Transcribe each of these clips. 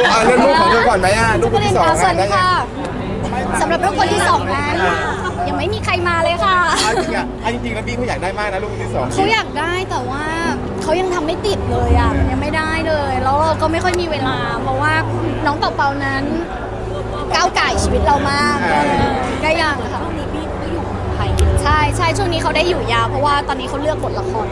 ลูกอะเรื่องลูกของเธอก่อนไหมอะลูกคนที่สองสวัสดีได้ไงค่ะสำหรับลูกคนที่สองนั้นยังไม่มีใครมาเลยค่ะอะจริงอะอะจริงๆแล้วพี่เขาอยากได้มากนะลูกคนที่สองเขาอยากได้แต่ว่าเขายังทำไม่ติดเลยอะยังไม่ได้เลย แล้วเราก็ไม่ค่อยมีเวลา เพราะว่าน้องเป่าๆนั้นก้าวไก่ชีวิตเรามากเออก็ยังค่ะ ใช่ใช่ช่วงนี้เขาได้อยู่ยาวเพราะว่าตอนนี้เขาเลือกบทละคร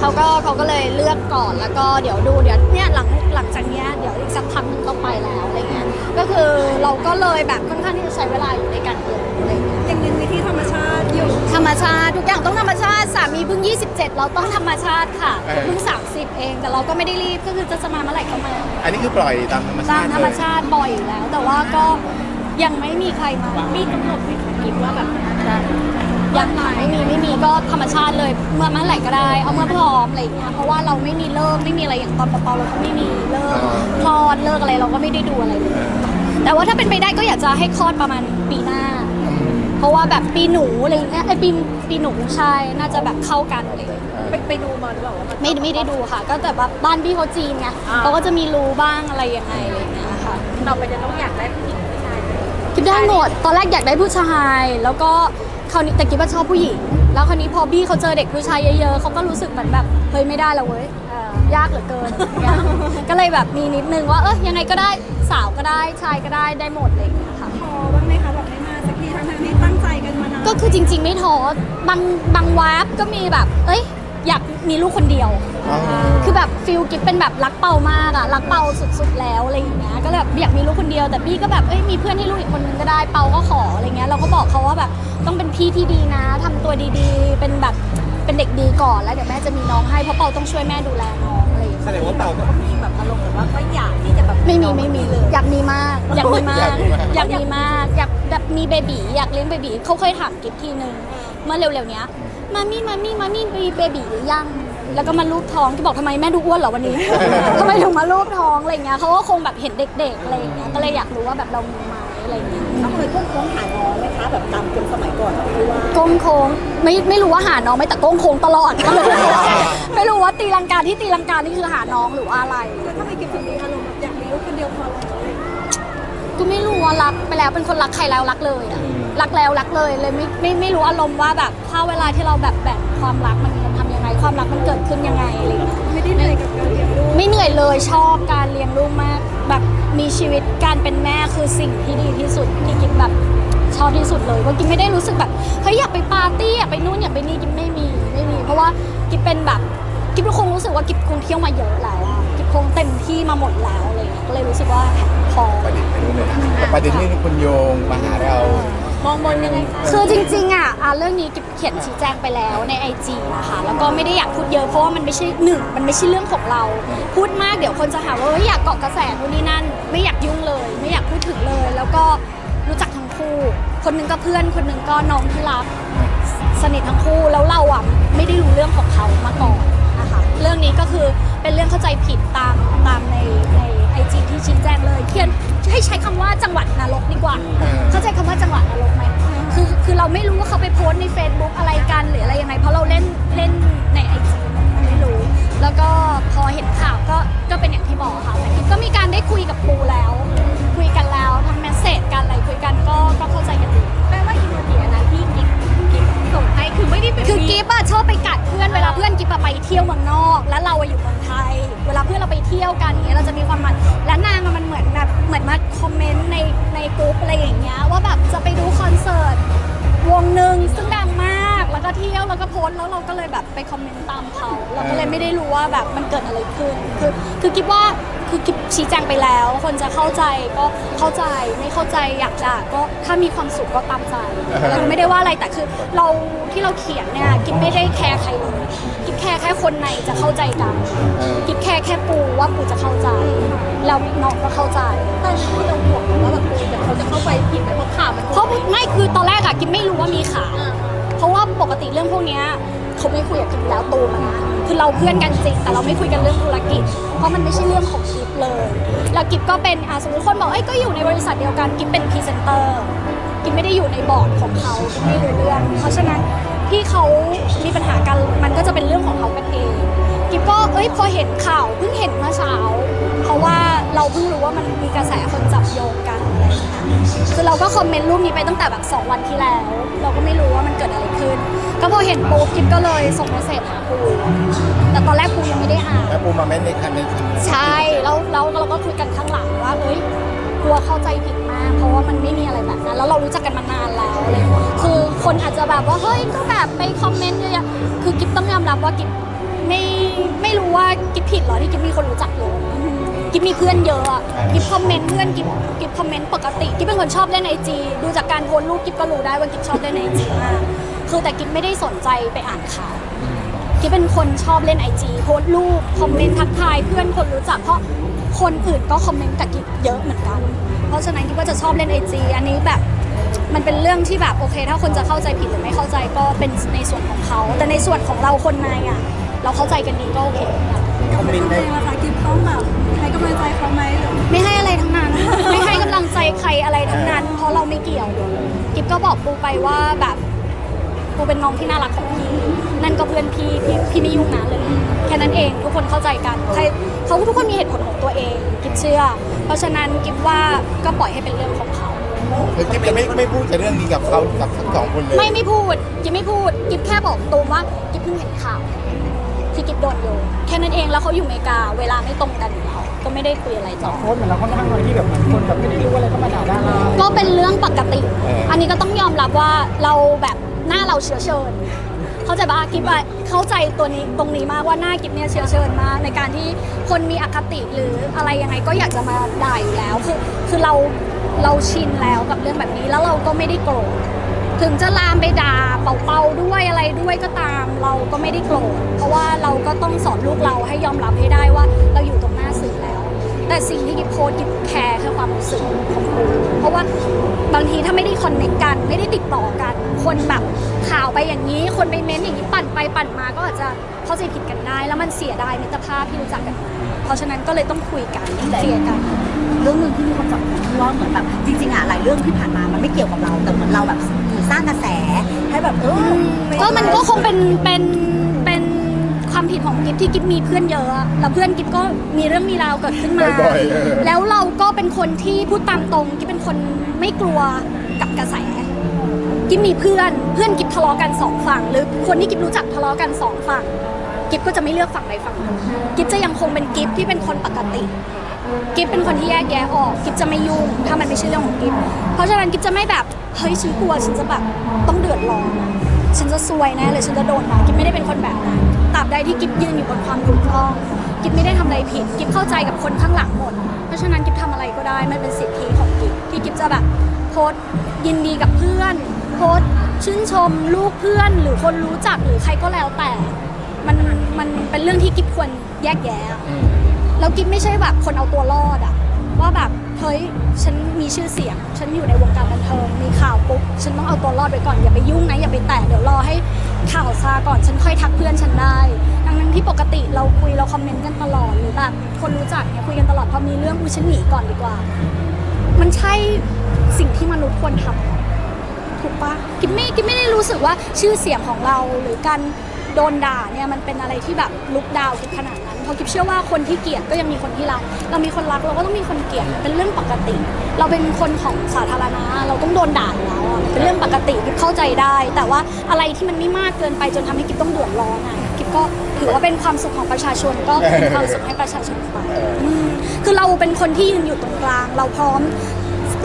เขาก็เขาก็เลยเลือกก่อนแล้วก็เดี๋ยวดูเดี๋ยวเนี่ยหลังหลังจากเนี้ยเดี๋ยวอีกสักพักหนึงต้องไปแล้วอะไรเงี้ยก็คือเราก็เลยแบบค่อนข้างที่จะใช้เวลาอยู่ด้วยกันเยอะอะไรเงี้ยยังเน้นวิธีธรรมชาติอยู่ธรรมชาติทุกอย่างต้องธรรมชาติสามีเพิ่ง 27 เราต้องธรรมชาติค่ะเพิ่ง 30 เอง แต่เราก็ไม่ได้รีบก็คือจะสมาเมื่อไหร่ก็มาอันนี้คือปล่อยตามธรรมชาตามติธรรมชาติบ่อยอยู่แล้ว แต่ว่าก็ยังไม่มีใครมามีกำหนดไหมคะคิดว่าแบบจะ ยังไม่มีไม่มีก็ธรรมชาติเลยเมื่อเมื่อไหร่ก็ได้ เอาเมื่อพร้อมอะไรอย่างเงี้ยเพราะว่าเราไม่มีเลิกไม่มีอะไรอย่างตอนปอเราก็ไม่มีเลิกคลอดเลิกอะไรเราก็ไม่ได้ดูอะไรเลยแต่ว่าถ้าเป็นไปได้ก็อยากจะให้คลอดประมาณปีหน้า เพราะว่าแบบปีหนูอะไรอย่างเงี้ยไอยปีปีหนูใช่น่าจะแบบเข้ากันอะไรอย่างเงี้ยไปไปดูมาหรือเปล่าว่ามันไม่ไม่ได้ดูค่ะ ก็แต่แบบบ้านพี่เขาจีนไงอ่าเขาก็จะมีรู้บ้างอะไรยังไงอะไรอย่างเงี้ยค่ะเราไปจะต้องอยากได้ผู้หญิงผู้ชายคิดได้หมดตอนแรกอยากได้ผู้ชายแล้วก็ คราวนี้แต่คิดว่าชอบผู้หญิง แล้วคราวนี้พอพี่เขาเจอเด็กผู้ชายเยอะๆเขาก็รู้สึกเหมือนแบบเฮ้ยไม่ได้แล้วเว้ยเออยากเหลือเกินอย่างเงี้ยก็เลยแบบมีนิดนึงว่าเออยังไงก็ได้สาวก็ได้ชายก็ได้ได้หมดอะไรอย่างเงี้ยค่ะ พอบ้างไหมคะแบบไม่มาสักทีทั้งทั้งๆที่ตั้งใจกันมานาน ก็คือจริงๆไม่ท้อบางบางวาบก็มีแบบ เอ้ย อยากมีลูกคนเดียว อ๋อ คือแบบฟิลกิฟเป็นแบบรักเปามากอะรักเปาสุดๆแล้วอะไรอย่างเงี้ยก็เลยแบบอยากมีลูกคนเดียว แต่พี่ก็แบบเอ้ยมีเพื่อนให้ลูกอีกคนนึงก็ได้เปาก็ขออะไรเงี้ยเราก็บอกเขาว่าแบบต้องเป็นพี่ที่ดีนะทำตัวดีๆ เป็นแบบเป็นเด็กดีก่อนแล้วเดี๋ยวแม่จะมีน้องให้เพราะเปาต้องช่วยแม่ดูแลน้องอะไรอย่างเงี้ย แสดงว่าเต่าก็ มีแบบอารมณ์แบบว่าก็อยากที่จะแบบไม่มีไม่มีเลย อยากมีมาก อยากมีมากอยากมีมากอยากมีมาก อยากแบบมีเบบีอยากเลี้ยงเบบีเขาเคยถามกิฟทีนึงเมื่อเร็วๆเนี้ย มามี่มามี่มามี่มีเบบีหรือยัง แล้วก็มารูปท้องที่บอกทำไมแม่ดูอ้วนเหรอวันนี้ ทำไมถึงมารูปท้องอะไรเงี้ยเขาก็คงแบบเห็นเด็กๆอะไรอย่างเงี้ยก็เลยอยากรู้ว่าแบบเรามีไหมอะไรเงี้ยต้องเลยพุ่งโค้งหาน้องไหมคะแบบตามคนสมัยก่อนแบบที่ว่าก้งโค้งไม่ไม่รู้ว่าหาน้องไหมแต่ก้งโค้งตลอดก็เลยไม่รู้ว่าไม่รู้ว่าตีลังกาที่ตีลังกานี่คือหาน้องหรือว่าอะไรแล้วถ้าไม่คิดถึงมีอารมณ์แบบอยากมีลูกคนเดียวพอแล้วก็ไม่รู้ว่ารักไปแล้วเป็นคนรักใครแล้วรักเลยอะ รักแล้วรักเลยเลยไม่ไม่ไม่รู้อารมณ์ว่าแบบถ้าเวลาที่เราแบบแบ่งความรักมันมันทำยังไง ความรักมันเกิดขึ้นยังไงอะไรอย่างเงี้ยไม่ได้เหนื่อยกับการเลี้ยงลูกไม่เหนื่อยเลยชอบการเลี้ยงลูกมาก แบบมีชีวิตการเป็นแม่คือสิ่งที่ดีที่สุดที่กินแบบชอบที่สุดเลยว่ากินไม่ได้รู้สึกแบบเฮ้ยอยากไปปาร์ตี้อยากไปนู่นอยากไปนี่กินไม่มีไม่มี เพราะว่ากินเป็นแบบกินคงรู้สึกว่ากินคงเที่ยวมาเยอะแล้วอะกินคงเต็มที่มาหมดแล้วอะไรอย่างเงี้ยก็เลยรู้สึกว่าพอ ประเด็นไปนู่นเลยนะประเด็นที่คุณโยงมาหาเรา มองบนยังไงคะคือจริงๆอะอะเรื่องนี้กิ๊บเขียนชี้แจงไปแล้วในไอจีนะคะแล้วก็ไม่ได้อยากพูดเยอะเพราะว่ามันไม่ใช่หนึ่งมันไม่ใช่เรื่องของเรา พูดมากเดี๋ยวคนจะหาว่าเฮ้ยอยากเกาะกระแสนู่นนี่นั่น ไม่อยากยุ่งเลย ไม่อยากพูดถึงเลย แล้วก็รู้จักทั้งคู่ คนหนึงก็เพื่อนคนหนึงก็น้องที่รักสนิททั้งคู่แล้วเราอะไม่ได้รู้เรื่องของเขามาก่อนนะคะเรื่องนี้ก็คือเป็นเรื่องเข้าใจผิดตามตามในใน จีที่ชี้แจงเลยเขียนให้ใช้คำว่าจังหวัดนรกดีกว่าอ่า เข้าใจคำว่าจังหวัดนรกไหมคือคือเราไม่รู้ว่าเขาไปโพสต์ใน Facebook อะไรกันหรืออะไรยังไงเพราะเราเล่นเล่นในไอจีไม่รู้ แล้วก็พอเห็นข่าวก็ก็เป็นอย่างที่บอกค่ะแต่กิ๊บก็มีการได้คุยกับปูแล้ว คุยกันแล้วทั้งเมสเซจกันอะไรคุยกันก็ก็เข้าใจกันดี แปลว่า คือไม่ได้เป็นคือกิฟอะชอบไปกัดเพื่อนเวลาเพื่อนกิฟอะไปเที่ยวเมืองนอก แล้วเราอะอยู่เมืองไทย เวลาเพื่อนเราไปเที่ยวกันอย่างเงี้ยเราจะมีความมันและนางอะมันเหมือนแบบเหมือนมาคอมเมนต์ในในกลุ่มอะไรอย่างเงี้ยว่าแบบจะไปดูคอนเสิร์ตวงหนึ่งซึ่งดังมากแล้ว ก็เที่ยวแล้วก็โพสต์แล้วเราก็เลยแบบไปคอมเมนต์ตามเขาเราก็เลยไม่ได้รู้ว่าแบบมันเกิดอะไรขึ้นคือคือกิฟว่าคือกิฟชี้แจงไปแล้ว คนจะเข้าใจก็เข้าใจไม่เข้าใจอยากจะก็ถ้ามีความสุขก็ตามใจเราไม่ได้ว่าอะไรแต่คือเราที่เราเขียนเนี่ยกิ๊บไม่ได้แคร์ใครเลยกิ๊บแคร์แค่คนในจะเข้าใจกันเออกิ๊บแคร์แค่ปูว่าปูจะเข้าใจแล้วน้องก็เข้าใจตอนนั้นที่เราห่วงว่าแบบคือแบบเขาจะเข้าไปผิดไหมเพราะข่าวมันเพราะไม่คือตอนแรกอะกิ๊บไม่รู้ว่ามีข่าว เพราะว่าปกติเรื่องพวกนี้เขาไม่คุยกับกิ๊บแล้วตูมอะนะคือเราเพื่อนกันจริงแต่เราไม่คุยกันเรื่องธุรกิจ เพราะมันไม่ใช่เรื่องของกิ๊บเลย แล้วกิ๊บก็เป็นอะสมมติคนบอกเอ้ยก็อยู่ในบริษัทเดียวกันกิ๊บเป็นพรีเซนเตอร์กินไม่ได้อยู่ในบอร์ดของเขากินไม่รู้เรื่องเพราะฉะนั้นที่เขามีปัญหากันมันก็จะเป็นเรื่องของเขากันเองกิบก็เอ้ยพอเห็นข่าวเพิ่งเห็นเมื่อเช้า ราะว่าเราเราเพิ่งรู้ว่ามันมีกระแสคนจับโยงกันอะไรอย่างเงี้ยคือเราก็คอมเมนต์รูปนี้ไปตั้งแต่แบบสองวันที่แล้ว เราก็ไม่รู้ว่ามันเกิดอะไรขึ้น ก็พอเห็นปุ๊บกิ๊บก็เลยส่งเมสเซจหาปูแต่ตอนแรกปูยังไม่ได้อ่านแล้วปูมาเม้นในคันในคันใช่แล้วแล้วเราก็คุยกันข้างหลังว่าเอ้ยกลัวเข้าใจผิดมาก เพราะว่ามันไม่มีอะไรแบบนั้น แล้วเรารู้จักกันมานานแล้วอะไรอย่างเลยคือคนอาจจะแบบว่าเฮ้ยก็แบบไปคอมเมนต์เยอะๆคือกิ๊บต้องยอมรับว่ากิ๊บไม่ไม่รู้ว่ากิ๊บผิดเหรอที่กิ๊บมีคนรู้จักเยอะ กิ๊บมีเพื่อนเยอะอะกิ๊บคอมเมนต์เพื่อนกิ๊บกิ๊บคอมเมนต์ปกติกิ๊บเป็นคนชอบเล่นไอจีดูจากการโพสต์รูปกิ๊บก็รู้ได้ว่ากิ๊บชอบเล่นไอจีมากคือแต่กิ๊บไม่ได้สนใจไปอ่านข่าวกิ๊บเป็นคนชอบเล่นไอจีโพสต์รูปคอมเมนต์ทักทายเพื่อนคนรู้จักเพราะคนอื่นก็คอมเมนต์กับกิ๊บเยอะเหมือนกัน เพราะฉะนั้นกิ๊บก็จะชอบเล่นไอจีอันนี้แบบมันเป็นเรื่องที่แบบโอเค ถ้าคนจะเข้าใจผิดหรือไม่เข้าใจก็เป็นในส่วนของเขา แต่ในส่วนของเราคนในอะ เราเข้าใจกันดีก็โอเคค อมเมนต์ในนะคะกิฟต้องแบบให้กำลังใจเขาไหมไม่ให้อะไรทั้งนั้น ไม่ให้กำลังใจใครอะไรทั้งนั้น เพราะเราไม่เกี่ยว กิ๊บก็บอกปูไปว่าแบบปูเป็นน้องที่น่ารักของพี่นั่นก็เพื่อนพี่พี่พี่ไม่ยุ่งนะเลย แค่นั้นเองทุกคนเข้าใจกันใครเขาทุกคนมีเหตุผลของตัวเอง กิ๊บเชื่อ เพราะฉะนั้นกิ๊บว่าก็ปล่อยให้เป็นเรื่องของเขาคือกิ๊บจะไม่ไม่พูดแต่เรื่องนี้กับเขากับทั้งสองคนเลย ไม่ไม่พูดกิ๊บไม่พูดกิ๊บแค่บอกตูมว่ากิ๊บเพิ่งเห็นข่าว ที่กิ๊บโดนโยงแค่นั้นเองแล้วเขาอยู่อเมริกาเวลาไม่ตรงกันอยู่แล้วก็ไม่ได้คุยอะไรต่อ โพสต์เหมือนเราค่อนข้างน้อยที่แบบเหมือนคนแบบไม่ได้รู้อะไรก็มาด่าดาราก็เป็นเรื่องปกติ อันนี้ก็ต้องยอมรับว่าเราแบบหน้าเราเชื้อเชิญ เข้าใจปะกิฟอะเข้าใจตัวนี้ตรงนี้มากว่าหน้ากิฟเนี่ยเชื้อเชิญมากในการที่คนมีอคติหรืออะไรยังไงก็อยากจะมาด่าอยู่แล้ว คือคือเราเราชินแล้วกับเรื่องแบบนี้แล้วเราก็ไม่ได้โกรธ ถึงจะลามไปด่าเป่าๆด้วยอะไรด้วยก็ตาม เราก็ไม่ได้โกรธเพราะว่าเราก็ต้องสอนลูกเราให้ยอมรับให้ได้ว่าเราอยู่ตรงหน้าสื่อแล้ว แต่สิ่งที่กิฟโพสกิฟแคร์คือความรู้สึกของกูเพราะว่าบางทีถ้าไม่ได้คอนเนคกัน ไม่ได้ติดต่อกัน คนแบบข่าวไปอย่างนี้ คนไปเม้นต์อย่างนี้ปั่นไปปั่นมาก็อาจจะเข้าใจผิดกันได้ แล้วมันเสียดายมิตรภาพที่รู้จักกันมาเพราะฉะนั้นก็เลยต้องคุยกันเคลียร์กัน เรื่องหนึ่งที่มีคนจับว่าเหมือนแบบจริงๆอะหลายเรื่องที่ผ่านมามันไม่เกี่ยวกับเราแต่เหมือนเราแบบสร้างกระแสให้แบบเออก็มันก็คงเป็นเป็นเป็นความผิดของกิฟที่กิฟมีเพื่อนเยอะอะแล้วเพื่อนกิฟก็มีเรื่องมีราวเกิดขึ้นมา บ่อยๆเออ แล้วเราก็เป็นคนที่พูดตามตรงกิฟเป็นคนไม่กลัวกับกระแส กิฟมีเพื่อนเพื่อนกิฟทะเลาะกันสองฝั่ง หรือคนที่กิฟรู้จักทะเลาะกันสองฝั่ง กิฟก็จะไม่เลือกฝั่งใดฝั่งหนึ่งกิฟจะยังคงเป็นกิฟที่เป็นคนปกติ กิฟเป็นคนที่แยกแยะออกกิฟจะไม่ยุ่งถ้ามันไม่ใช่เรื่องของกิฟเพราะฉะนั้นกิฟจะไม่แบบเฮ้ยฉันกลัวฉันจะแบบต้องเดือดร้อนฉันจะซวยแน่เลยฉันจะโดนนะกิฟไม่ได้เป็นคนแบบนั้นตราบใดที่กิฟยืนอยู่บนความถูกต้องกิฟไม่ได้ทำอะไรผิดกิฟเข้าใจกับคนข้างหลังหมด เพราะฉะนั้นกิฟทำอะไรก็ได้มันเป็นสิทธิของกิฟที่กิฟจะแบบโพสยินดีกับเพื่อน โพสชื่นชมลูกเพื่อนหรือคนรู้จักหรือใครก็แล้วแต่ มันมันเป็นเรื่องที่กิฟควรแยกแยะ แล้วกิ๊บไม่ใช่แบบคนเอาตัวรอดอะว่าแบบเฮ้ยฉันมีชื่อเสียง ฉันอยู่ในวงการบันเทิงมีข่าวปุ๊บฉันต้องเอาตัวรอดไว้ก่อนอย่าไปยุ่งนะอย่าไปแตะเดี๋ยวรอให้ข่าวซาก่อนฉันค่อยทักเพื่อนฉันได้ดังนั้นที่ปกติเราคุยเราคอมเมนต์กันตลอดหรือแบบคนรู้จักเนี่ยคุยกันตลอดพอมีเรื่องอุ้ยฉันหนีก่อนดีกว่า มันใช่สิ่งที่มนุษย์ควรทำถูกปะกิ๊บไม่กิ๊บไม่ได้รู้สึกว่าชื่อเสียงของเราหรือการโดนด่าเนี่ยมันเป็นอะไรที่แบบลุกดาวกิ๊บขนาด เพราะกิ๊บเชื่อว่าคนที่เกลียดก็ยังมีคนที่รัก เรามีคนรักเราก็ต้องมีคนเกลียดเป็นเรื่องปกติ เราเป็นคนของสาธารณะเราต้องโดนด่าอยู่แล้วอะเป็นเรื่องปกติกิ๊บเข้าใจได้ แต่ว่าอะไรที่มันไม่มากเกินไปจนทำให้กิ๊บต้องเดือดร้อนอะกิ๊บก็ถือว่าเป็นความสุขของประชาชนก็เป็นความสุขให้ประชาชนไปอืมคือเราเป็นคนที่ยืนอยู่ตรงกลาง เราพร้อม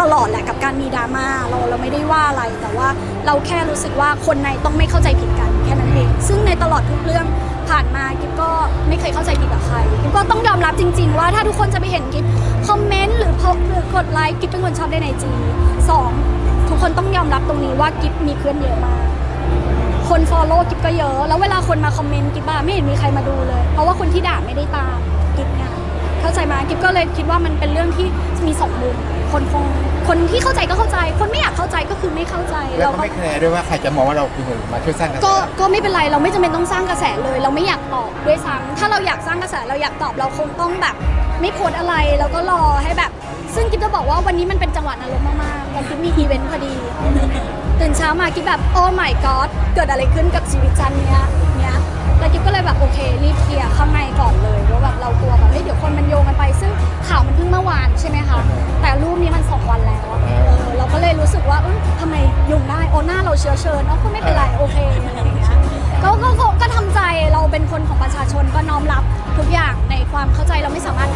ตลอดแหละกับการมีดราม่าเราเราไม่ได้ว่าอะไรแต่ว่าเราแค่รู้สึกว่าคนในต้องไม่เข้าใจผิดกันแค่นั้นเอง ซึ่งในตลอดทุกเรื่อง ผ่านมากิ๊บก็ไม่เคยเข้าใจผิดกับใครกิ๊บก็ต้องยอมรับจริง ๆ ว่าถ้าทุกคนจะไปเห็นกิ๊บคอมเมนต์หรือโพสหรือกดไลค์กิ๊บเป็นคนชอบได้ในจีสองทุกคนต้องยอมรับตรงนี้ว่ากิ๊บมีเพื่อนเยอะมากคนฟอลโล่กิ๊บก็เยอะ แล้วเวลาคนมาคอมเมนต์กิ๊บอะไม่เห็นมีใครมาดูเลย เพราะว่าคนที่ด่าไม่ได้ตามกิ๊บไงเข้าใจมากิ๊บก็เลยคิดว่ามันเป็นเรื่องที่มีสองมุมคนคงคนที่เข้าใจก็เข้าใจคนไม่อยาก ก็คือไม่เข้าใจแล้วเราก็ก็ไม่แคร์ด้วยว่าใครจะมองว่าเราคือมาช่วยสร้างกระแสก็ก็ไม่เป็นไรเราไม่จำเป็นต้องสร้างกระแสเลย เราไม่อยากตอบด้วยซ้ำถ้าเราอยากสร้างกระแสเราอยากตอบเราคงต้องแบบ ไม่โพสต์อะไรแล้วก็รอให้แบบ ซึ่งกิ๊บจะบอกว่าวันนี้มันเป็นจังหวะนรกมากๆวันกิ๊บมีอีเวนต์พอดีตื่นเช้ามากิ๊บแบบโอ้ my god เกิดอะไรขึ้นกับชีวิตจันเนี้ยเนี้ย เราเชื้อเชิญเอ้าก็ไม่เป็นไรโอเคอะไรอย่างเงี้ยก็ก็ก็ทำใจเราเป็นคนของประชาชนก็น้อมรับทุกอย่างในความเข้าใจเราไม่สามารถ